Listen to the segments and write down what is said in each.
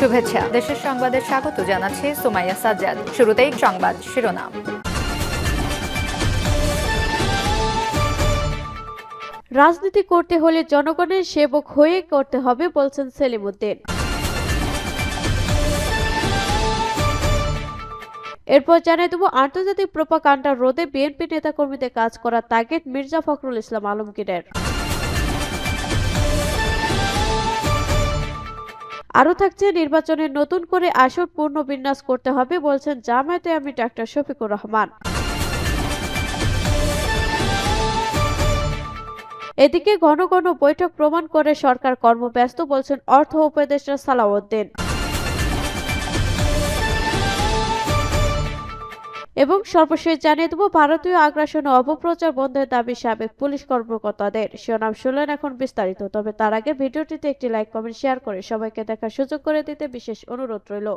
শুভেচ্ছা। দেশের সংবাদে স্বাগত জানাচ্ছি সুমাইয়া সাজ্জাদ। শুরুতেই সংবাদ শিরোনাম। রাজনীতি করতে হলে জনগণের সেবক হয়ে করতে হবে বলছেন সেলিমউদ্দিন। এরপর জানিয়ে দেব, আন্তর্জাতিক প্রোপাকাণ্ডা রোধে বিএনপি নেতাকর্মীদের কাজ করার তাগিদ মির্জা ফখরুল ইসলাম আলমগীরের। আরও থাকছে, নির্বাচনে নতুন করে আসর পূর্ণ বিন্যাস করতে হবে বলছেন জামায়াতে আমি ডাক্তার শফিকুর রহমান। এদিকে ঘন ঘন বৈঠক প্রমাণ করে সরকার কর্মব্যস্ত বলছেন অর্থ উপদেষ্টা সালাউদ্দিন। এবং সর্বশেষ জানিয়ে দেব, ভারতীয় আগ্রাসন ও অপপ্রচার বন্ধের দাবি সাবেক পুলিশ কর্মকর্তাদের। শিরোনাম শুনলেন এখন বিস্তারিত, তবে তার আগে ভিডিওটিতে একটি লাইক, কমেন্ট, শেয়ার করে সবাইকে দেখার সুযোগ করে দিতে বিশেষ অনুরোধ রইল।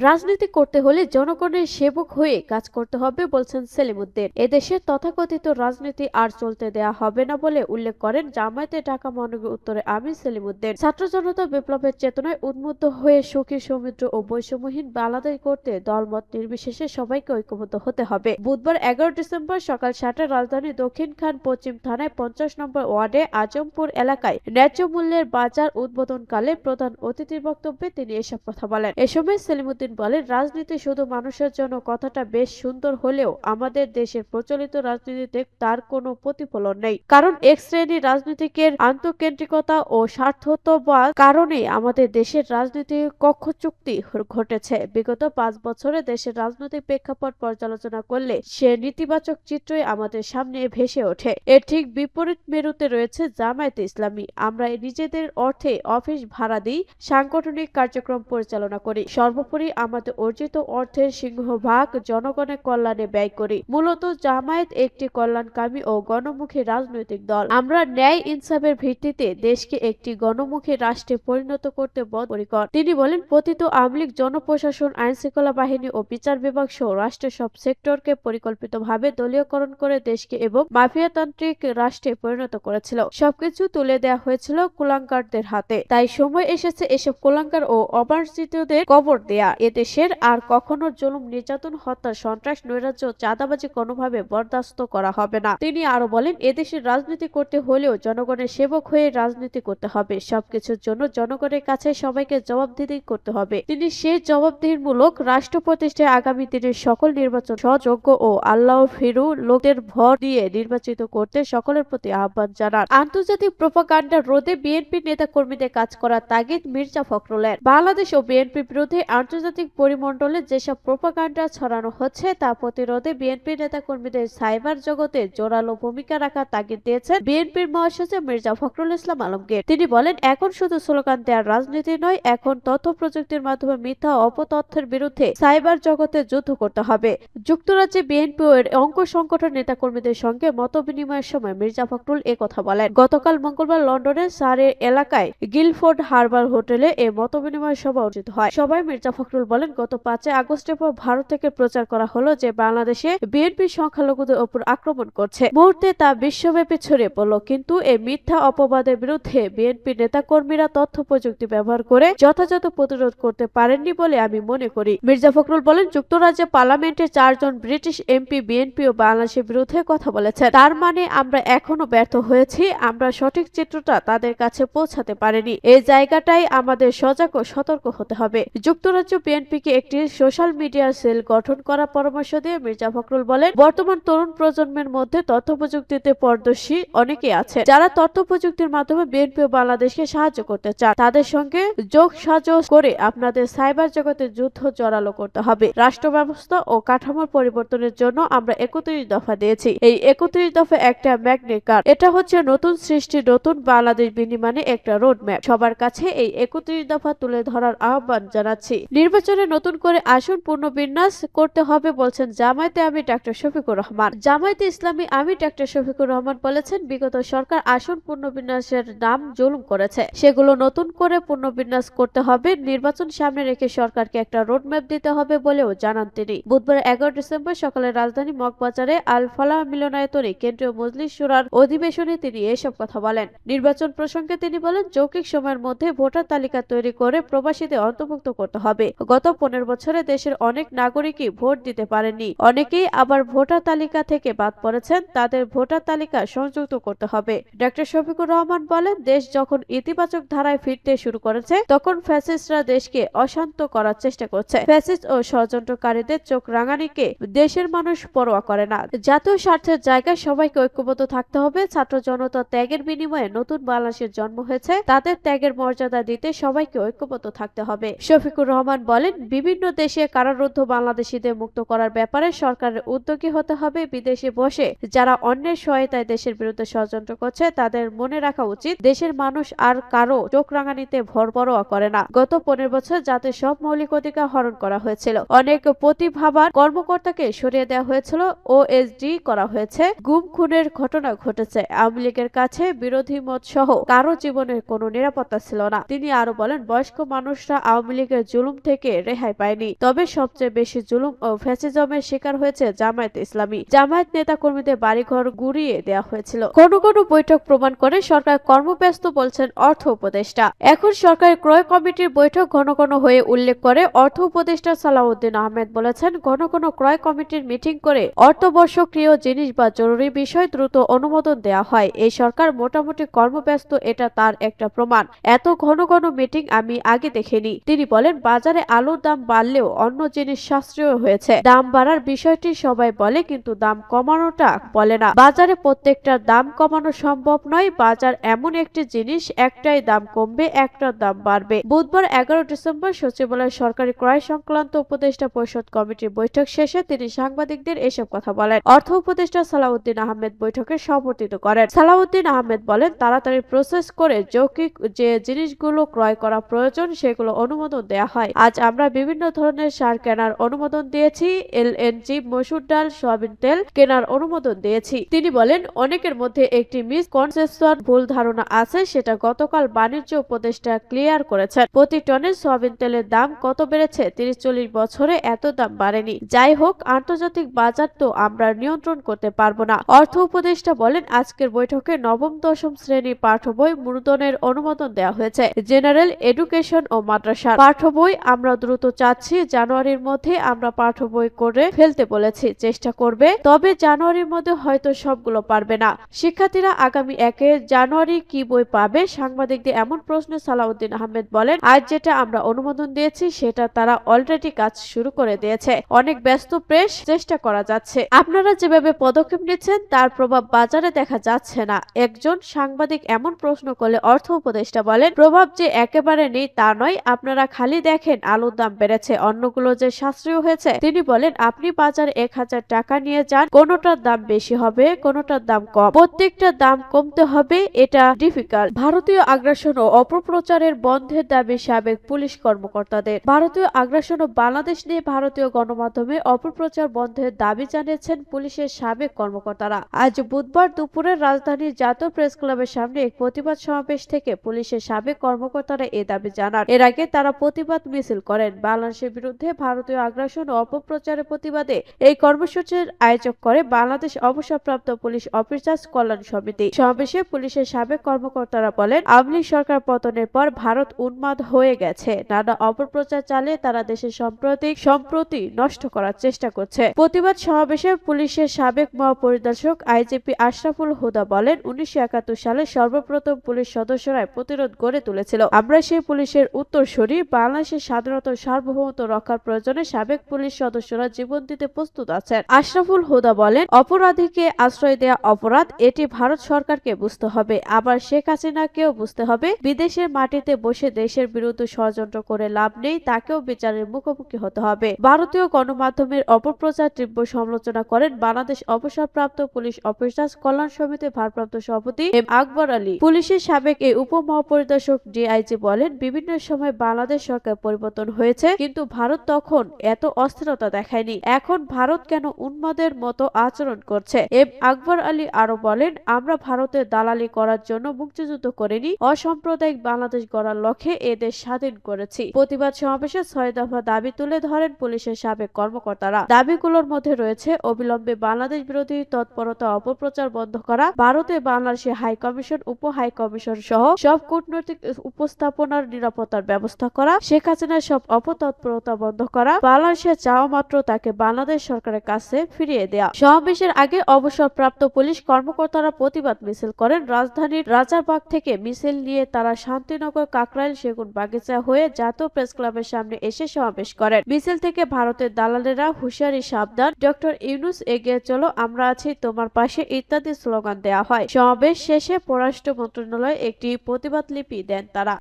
রাজনীতি করতে হলে জনগণের সেবক হয়ে কাজ করতে হবে বলছেন সেলিমউদ্দিন। এদেশের তথাকথিত রাজনীতি আর চলতে দেয়া হবে না বলে উল্লেখ করেন জামায়াতে ঢাকা মহানগর উত্তরে আমির সেলিমউদ্দিন। ছাত্র জনতা বিপ্লবের চেতনায় উন্মুক্ত হয়ে সুখী সমৃদ্ধ ও বৈষম্যহীন বাংলাদেশ করতে দলমত নির্বিশেষে সবাইকে ঐক্যবদ্ধ হতে হবে। বুধবার এগারো ডিসেম্বর সকাল সাতটায় রাজধানী দক্ষিণ খান পশ্চিম থানায় পঞ্চাশ নম্বর ওয়ার্ডে আজমপুর এলাকায় ন্যায্য মূল্যের বাজার উদ্বোধনকালে প্রধান অতিথির বক্তব্যে তিনি এসব কথা বলেন। এ সময় সেলিমউদ্দিন বলেন, রাজনীতি শুধু মানুষের জন্য, কথাটা বেশ সুন্দর হলেও আমাদের দেশের প্রচলিত রাজনীতিতে তার কোনো প্রতিফলন নেই। কারণ এক শ্রেণির রাজনীতিকের আন্তঃকেন্দ্রিকতা ও স্বার্থত্ববাদ কারণে আমাদের দেশের রাজনীতি কক্ষ চুক্তি ঘটেছে। বিগত পাঁচ বছরে দেশের রাজনৈতিক প্রেক্ষাপট পর্যালোচনা করলে সে নেতিবাচক চিত্রই আমাদের সামনে ভেসে ওঠে। এর ঠিক বিপরীত মেরুতে রয়েছে জামায়াতে ইসলামী। আমরা নিজেদের অর্থে অফিস ভাড়া দিই, সাংগঠনিক কার্যক্রম পরিচালনা করি। সর্বোপরি আমাদের অর্জিত অর্থের সিংহভাগ জনগণের কল্যাণে ব্যয় করি। মূলত জামায়াত একটি কল্যাণকামী ও গণমুখী রাজনৈতিক দল। আমরা ন্যায় ইনসাফের ভিত্তিতে দেশকে একটি গণমুখী রাষ্ট্রে পরিণত করতে বদ্ধপরিকর। তিনি বলেন, পতিত আমলিক জনপ্রশাসন আইন শৃঙ্খলা বাহিনী ও বিচার বিভাগ সহ রাষ্ট্রের সব সেক্টরকে পরিকল্পিতভাবে দলীয়করণ করে দেশকে এবং মাফিয়াতান্ত্রিক রাষ্ট্রে পরিণত করেছিল। সবকিছু তুলে দেওয়া হয়েছিল কুলাঙ্কারদের হাতে। তাই সময় এসেছে এসব কুলাঙ্কার ও অবাঞ্ছিতদের কবর দেয়া। এদেশের আর কখনো জুলুম, নির্যাতন, হত্যা, সন্ত্রাস, নৈরাজ্য, চাঁদাবাজি কোনোভাবে বরদাস্ত করা হবে না। তিনি আরও বলেন, এদেশের রাজনীতি করতে হলেও জনগণের সেবক হয়ে রাজনীতি করতে হবে। সবকিছুর জন্য জনগণের কাছে সবাইকে জবাবদিহি করতে হবে। তিনি সেই জবাবদিহিমূলক রাষ্ট্র প্রতিষ্ঠায় আগামী দিনের সকল নির্বাচন সযোগ্য ও আল্লাহ ফিরু লোকদের ভর দিয়ে নির্বাচিত করতে সকলের প্রতি আহ্বান জানান। আন্তর্জাতিক প্রোপাগান্ডা রোধে বিএনপি নেতা কর্মীদের কাজ করার তাগিদ মির্জা ফখরুলের। বাংলাদেশ ও বিএনপি বিরুদ্ধে আন্তর্জাতিক পরিমণ্ডলে যেসব প্রোপাগান্ডা ছড়ানো হচ্ছে, তা প্রতিরোধে বিএনপি নেতা কর্মীদের সাইবার জগতে জোরালো ভূমিকা রাখার তাগিদ দিয়েছেন বিএনপির মহাসচিব মির্জা ফখরুল ইসলাম আলমগীর। তিনি বলেন, এখন শুধু স্লোগান দেওয়ার রাজনীতি নয়, এখন তথ্য প্রযুক্তির মাধ্যমে মিথ্যা অপতথ্যের বিরুদ্ধে সাইবার জগতে যুদ্ধ করতে হবে। যুক্তরাজ্যে বিএনপি এর অঙ্গ সংগঠন নেতাকর্মীদের সঙ্গে মত বিনিময়ের সময় মির্জা ফখরুল কথা বলেন। গতকাল মঙ্গলবার লন্ডনের সারে এলাকায় গিলফোর্ড হারবার হোটেলে এ মত বিনিময় সভা অনুষ্ঠিত হয়। সবাই মির্জা ফখরুল বলেন, গত পাঁচই আগস্টের পর ভারত থেকে প্রচার করা হলো যে বাংলাদেশে বিএনপি সংখ্যালঘুদের ওপর আক্রমণ করছে। মুহূর্তে তা বিশ্বব্যাপী ছড়িয়ে পড়ল, কিন্তু এই মিথ্যা অপবাদের বিরুদ্ধে বিএনপি নেতাকর্মীরা তথ্য প্রযুক্তি ব্যবহার করে যথাযথ প্রতিরোধ করতে পারেননি বলে আমি মনে করি। মির্জা ফখরুল বলেন, যুক্তরাজ্যে পার্লামেন্টে চারজন ব্রিটিশ এমপি, বিএনপি ও বাংলাদেশের বিরুদ্ধে কথা বলেছেন। তার মানে আমরা এখনও ব্যর্থ হয়েছি, আমরা সঠিক চিত্রটা তাদের কাছে পৌঁছাতে পারিনি। এই জায়গাটাই আমাদের সজাগ ও সতর্ক হতে হবে। যুক্তরাজ্য বিএনপিকে একটি সোশ্যাল মিডিয়া সেল গঠন করার পরামর্শ দিয়ে মির্জা ফখরুল বলেন, বর্তমান তরুণ প্রজন্মের মধ্যে তথ্য প্রযুক্তিতে পারদর্শী অনেকে আছে যারা তথ্য প্রযুক্তির মাধ্যমে বিএনপি ও বাংলাদেশকে সাহায্য করতে চান, তাদের সঙ্গে যোগ সাজস করে আপনাদের সাইবার জগতে যুদ্ধ জড়ালো করতে হবে। রাষ্ট্র ব্যবস্থা ও কাঠামোর পরিবর্তনের জন্য আমরা একত্রিশ দফা দিয়েছি। এই একত্রিশ দফা একটা ম্যাগনেট কার্ড। এটা হচ্ছে নতুন সৃষ্টি, নতুন বাংলাদেশ বিনিময়ে একটা রোড ম্যাপ সবার কাছে এই একত্রিশ দফা তুলে ধরার আহ্বান জানাচ্ছি। নির্বাচন নির্বাচনে নতুন করে আসন পুনর্বিন্যাস করতে হবে বলছেন জামায়াতে আমি ডাক্তার শফিকুর রহমান। জামায়াতে ইসলামী আমি ডাক্তার শফিকুর রহমান বলেছেন, বিগত সরকার আসন পুনর্বিন্যাসের নাম জুলুম করেছে। সেগুলো নতুন করে পুনর্বিন্যাস করতে হবে, নির্বাচন সামনে রেখে সরকারকে একটা রোডম্যাপ দিতে হবে বলেও জানান তিনি। বুধবার এগারো ডিসেম্বর সকালে রাজধানী মগবাজারে আল ফালাহ মিলনায়তনে কেন্দ্রীয় মজলিস সুরার অধিবেশনে তিনি এসব কথা বলেন। নির্বাচন প্রসঙ্গে তিনি বলেন, যৌক্তিক সময়ের মধ্যে ভোটার তালিকা তৈরি করে প্রবাসীদের অন্তর্ভুক্ত করতে হবে। গত পনেরো বছরে দেশের অনেক নাগরিকই ভোট দিতে পারেননি। অনেকেই আবার ভোটার তালিকা থেকে বাদ পড়েছেন, তাদের ভোটার তালিকা সংযুক্ত করতে হবে। ডক্টর শফিকুর রহমান বলেন, দেশ যখন ইতিবাচক ধারায় ফিরতে শুরু করেছে, তখন ফ্যাসিস্টরা দেশকে অশান্ত করার চেষ্টা করছে। ফ্যাসিস্ট ও ষড়যন্ত্রকারীদের চোখ রাঙানিকে দেশের মানুষ পরোয়া করে না। জাতীয় স্বার্থের জায়গায় সবাইকে ঐক্যবদ্ধ থাকতে হবে। ছাত্র জনতা ত্যাগের বিনিময়ে নতুন বাংলাদেশের জন্ম হয়েছে। তাদের ত্যাগের মর্যাদা দিতে সবাইকে ঐক্যবদ্ধ থাকতে হবে। শফিকুর রহমান বলেন, বিভিন্ন দেশে কারারুদ্ধ বাংলাদেশিদের মুক্ত করার ব্যাপারে সরকারের উদ্যোগী হতে হবে বিদেশে বসে। যারা অন্যের সহায়তায় দেশের বিরুদ্ধে ষড়যন্ত্র করছে, তাদের মনে রাখা উচিত, দেশের মানুষ আর কারও চোখ রাঙানিতে ভর পরোয়া করে না। গত পনেরো বছর যাতে সব মৌলিক অধিকার হরণ করা হয়েছিল। অনেক প্রতিভাবান কর্মকর্তাকে সরিয়ে দেওয়া হয়েছিল, ওএসডি করা হয়েছে। গুম খুনের ঘটনা ঘটেছে। আওয়ামী লীগের কাছে বিরোধী মত সহ কারও জীবনের কোনো নিরাপত্তা ছিল না। তিনি আরও বলেন, বয়স্ক মানুষরা আওয়ামী লীগের জুলুম থেকে রেহাই পায়নি। তবে সবচেয়ে বেশি জুলুম ও ফ্যাসিজমের শিকার হয়েছে জামায়াত ইসলামী। জামায়াত নেতা কর্মীদের বাড়িঘর গুড়িয়ে দেওয়া হয়েছিল। কোনো কোনো বৈঠক প্রমাণ করে সরকার কর্মব্যস্ত বলছেন অর্থ উপদেষ্টা। এখন সরকারের ক্রয় কমিটির বৈঠক ঘন ঘন হয়ে উল্লেখ করে অর্থ উপদেষ্টা সালাউদ্দিন আহমেদ বলেছেন, ঘন ঘন ক্রয় কমিটির মিটিং করে অর্থবর্ষক্রিয় জিনিস বা জরুরি বিষয় দ্রুত অনুমোদন দেওয়া হয়। এই সরকার মোটামুটি কর্মব্যস্ত, এটা তার একটা প্রমাণ। এত ঘন ঘন মিটিং আমি আগে দেখিনি। তিনি বলেন, বাজারে আলুর দাম বাড়লেও অন্য জিনিস সাশ্রয় হয়েছে। দাম বাড়ার বিষয়টি সবাই বলে, কিন্তু দাম কমানোটা বলে না। বাজারে প্রত্যেকটার দাম কমানো সম্ভব নয়। বাজার এমন একটি জিনিস, একটাই দাম কমবে একটার দাম বাড়বে। বুধবার এগারো ডিসেম্বর সচিবালয় সরকারি ক্রয় সংক্রান্ত উপদেষ্টা পরিষদ কমিটির বৈঠক শেষে তিনি সাংবাদিকদের এসব কথা বলেন। অর্থ উপদেষ্টা সালাউদ্দিন আহমেদ বৈঠকে সভাপতিত্ব করেন। সালাউদ্দিন আহমেদ বলেন, তাড়াতাড়ি প্রসেস করে যৌক্তিক যে জিনিসগুলো ক্রয় করা প্রয়োজন, সেগুলো অনুমোদন দেওয়া হয়। আজ আমরা বিভিন্ন ধরনের সার কেনার অনুমোদন দিয়েছি। এল এলএনজি মসুর ডাল, সয়াবিন তেল কেনার অনুমোদন দিয়েছি। তিনি বলেন, অনেকের মধ্যে একটি মিস কনসেপশন ভুল ধারণা আছে, সেটা গতকাল বাণিজ্য উপদেষ্টা ক্লিয়ার করেছেন। প্রতি টনের সয়াবিন তেলের দাম কত বেড়েছে তিরিশ চল্লিশ বছরে এত দাম বাড়েনি। যাই হোক, আন্তর্জাতিক বাজার তো আমরা নিয়ন্ত্রণ করতে পারব না। অর্থ উপদেষ্টা বলেন, আজকের বৈঠকে নবম, দশম শ্রেণি পাঠ্য বই মুদ্রণের অনুমোদন দেওয়া হয়েছে। জেনারেল এডুকেশন ও মাদ্রাসা পাঠ্য বই আমরা দ্রুত চাচ্ছি, জানুয়ারির মধ্যে আমরা পাঠ্য বই করে ফেলতে বলেছি, চেষ্টা করবে। তবে জানুয়ারির মধ্যে হয়তো সবগুলো পারবে না। শিক্ষার্থীরা আগামী একে জানুয়ারি কি বই পাবে? সাংবাদিকদের এমন প্রশ্নে সালাউদ্দিন আহমেদ বলেন, আজ যেটা আমরা অনুমোদন দিয়েছি, সেটা তারা অলরেডি কাজ শুরু করে দিয়েছে। অনেক ব্যস্ত প্রেস চেষ্টা করা যাচ্ছে। আপনারা যেভাবে পদক্ষেপ নিচ্ছেন, তার প্রভাব বাজারে দেখা যাচ্ছে না। একজন সাংবাদিক এমন প্রশ্ন করলে অর্থ উপদেষ্টা বলেন, প্রভাব যে একেবারে নেই তা নয়। আপনারা খালি দেখেন আলুর দাম বেড়েছে। অন্যগুলো যে সাশ্রয় হয়েছে, তিনি বলেন, আপনি বাজারে এক হাজার টাকা নিয়ে যান, কোনোটার দাম বেশি হবে, কোনোটার দাম কম। প্রত্যেকটা দাম কমতে হবে, এটা ডিফিকাল্ট ভারতীয় আগ্রাসন ও অপপ্রচারের বন্ধের দাবি সাবেক পুলিশ কর্মকর্তাদের। ভারতীয় আগ্রাসন ও বাংলাদেশ নিয়ে ভারতীয় গণমাধ্যমে অপপ্রচার বন্ধের দাবি জানিয়েছেন পুলিশের সাবেক কর্মকর্তারা। আজ বুধবার দুপুরে রাজধানীর জাতীয় প্রেস ক্লাবের সামনে এক প্রতিবাদ সমাবেশ থেকে পুলিশের সাবেক কর্মকর্তারা এ দাবি জানান। এর আগে তারা প্রতিবাদ মিছিল করেন। বাংলাদেশের বিরুদ্ধে ভারতীয় আগ্রাসন ও অপপ্রচারের প্রতিবাদে এই কর্মসূচির আয়োজক করে বাংলাদেশ অবসরপ্রাপ্ত পুলিশ অফিসার্স কল্যাণ সমিতি। সমাবেশে পুলিশের সাবেক কর্মকর্তারা বলেন, আওয়ামী লীগ সরকার পতনের পর ভারত উন্মাদ হয়ে গেছে। নানা অপপ্রচার চালিয়ে তারা দেশের সাম্প্রতিক সম্প্রতি নষ্ট করার চেষ্টা করছে। প্রতিবাদ সমাবেশে পুলিশের সাবেক মহাপরিদর্শক আইজিপি আশরাফুল হুদা বলেন, উনিশশো একাত্তর সালে সর্বপ্রথম পুলিশ সদস্যরা প্রতিরোধ গড়ে তুলেছিল। আমরা সেই পুলিশের উত্তরসূরি বাংলাদেশের স্বাধীনতা ও সার্বভৌমত্ব রক্ষার প্রয়োজনে সাবেক পুলিশ সদস্যরা জীবন দিতে প্রস্তুত আছেন। আশরাফুল হুদা বলেন, অপরাধীকে আশ্রয় দেয়া অপরাধ, এটি ভারত সরকারকে বুঝতে হবে। আবার শেখ হাসিনাকেও বুঝতে হবে, বিদেশের মাটিতে বসে দেশের বিরুদ্ধে ষড়যন্ত্র করে লাভ নেই, তাকেও বিচারের মুখোমুখি হতে হবে। ভারতীয় গণমাধ্যমের অপপ্রচার তীব্র সমালোচনা করেন বাংলাদেশ অবসরপ্রাপ্ত পুলিশ অফিসার্স কল্যাণ সমিতির ভারপ্রাপ্ত সভাপতি এম আকবর আলী। পুলিশের সাবেক এই উপমহাপরিদর্শক ডিআইজি বলেন, বিভিন্ন সময় বাংলাদেশ সরকার পরিবর্তন পতন হয়েছে, কিন্তু ভারত তখন এত অস্থিরতা দেখায়নি। এখন ভারত কেন উন্মাদের মতো আচরণ করছে? এম আকবর আলী আরও বলেন, আমরা ভারতের দালালি করার জন্য মুক্তিযুদ্ধ করিনি, অসাম্প্রদায়িক বাংলাদেশ গড়ার লক্ষ্যে এ দেশ স্বাধীন করেছি। প্রতিবাদ সমাবেশে ছয় দফা দাবি তুলে ধরেন পুলিশের সাবেক কর্মকর্তারা। দাবিগুলোর মধ্যে রয়েছে, অবিলম্বে বাংলাদেশ বিরোধী তৎপরতা অপপ্রচার বন্ধ করা, ভারতে বাংলাদেশে হাই কমিশন, উপ হাই কমিশন সহ সব কূটনৈতিক উপস্থাপনার নিরাপত্তার ব্যবস্থা করা, শেখ হাসিনার সব অপতৎপরতা বন্ধ করা বাংলাদেশে চাওয়া মাত্র তাকে বাংলাদেশ সরকারের কাছে ফিরিয়ে দেয়া। সমাবেশের আগে অবসরপ্রাপ্ত পুলিশ কর্মকর্তারা প্রতিবাদ মিছিল করেন। রাজধানীর রাজারবাগ থেকে মিছিল নিয়ে তারা শান্তিনগর কাকরাইল সেগুন বাগিচা হয়ে জাতীয় প্রেস ক্লাবের সামনে এসে সমাবেশ করেন। মিছিল থেকে ভারতের দালালেরা হুশিয়ারি, সাবধান। ডক্টর ইউনুস এগিয়ে চলো, আমরা আছি তোমার পাশে, ইত্যাদি স্লোগান দেওয়া হয়। সমাবেশ শেষে পররাষ্ট্র মন্ত্রণালয় একটি প্রতিবাদ লিপি দেন তারা।